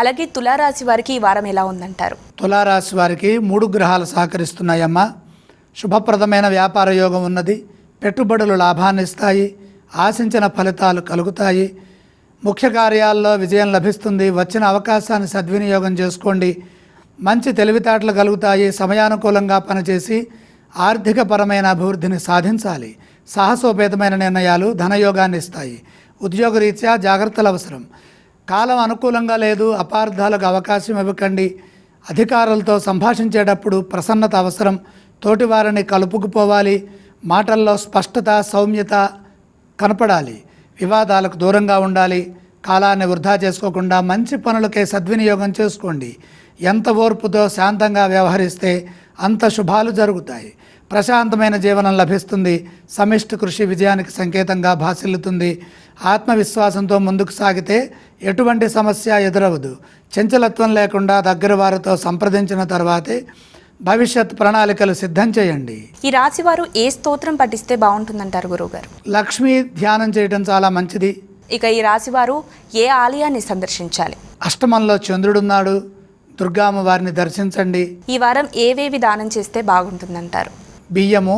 అలాగే తులారాశి వారికి ఈ వారం ఎలా ఉందంటారు? తులారాశి వారికి మూడు గ్రహాలు సహకరిస్తున్నాయమ్మా. శుభప్రదమైన వ్యాపార యోగం ఉన్నది పెట్టుబడులు లాభాన్ని ఇస్తాయి ఆశించిన ఫలితాలు కలుగుతాయి. ముఖ్య కార్యాల్లో విజయం లభిస్తుంది వచ్చిన అవకాశాన్ని సద్వినియోగం చేసుకోండి. మంచి తెలివితేటలు కలుగుతాయి సమయానుకూలంగా పనిచేసి ఆర్థికపరమైన అభివృద్ధిని సాధించాలి. సాహసోపేతమైన నిర్ణయాలు ధనయోగాన్ని ఇస్తాయి. ఉద్యోగరీత్యా జాగ్రత్తలు అవసరం. కాలం అనుకూలంగా లేదు అపార్థాలకు అవకాశం ఇవ్వకండి. అధికారులతో సంభాషించేటప్పుడు ప్రసన్నత అవసరం. తోటివారిని కలుపుకుపోవాలి. మాటల్లో స్పష్టత సౌమ్యత కనపడాలి. వివాదాలకు దూరంగా ఉండాలి. కాలాన్ని వృధా చేసుకోకుండా మంచి పనులకే సద్వినియోగం చేసుకోండి. ఎంత ఓర్పుతో శాంతంగా వ్యవహరిస్తే అంత శుభాలు జరుగుతాయి. ప్రశాంతమైన జీవనం లభిస్తుంది. సమిష్టి కృషి విజయానికి సంకేతంగా భాసిల్లుతుంది. ఆత్మవిశ్వాసంతో ముందుకు సాగితే ఎటువంటి సమస్య ఎదురవదు. చంచలత్వం లేకుండా దగ్గర వారితో సంప్రదించిన తర్వాతే భవిష్యత్ ప్రణాళికలు సిద్ధం చేయండి. ఈ రాశి వారు ఏ స్తోత్రం పఠిస్తే బాగుంటుందంటారు గురువుగారు? లక్ష్మీ ధ్యానం చేయడం చాలా మంచిది. ఇక ఈ రాశి వారు ఏ ఆలయాన్ని సందర్శించాలి? అష్టమంలో చంద్రుడున్నాడు. దుర్గామ్మ వారిని దర్శించండి. ఈ వారం ఏవేవి దానం చేస్తే బాగుంటుందంటారు? బియ్యము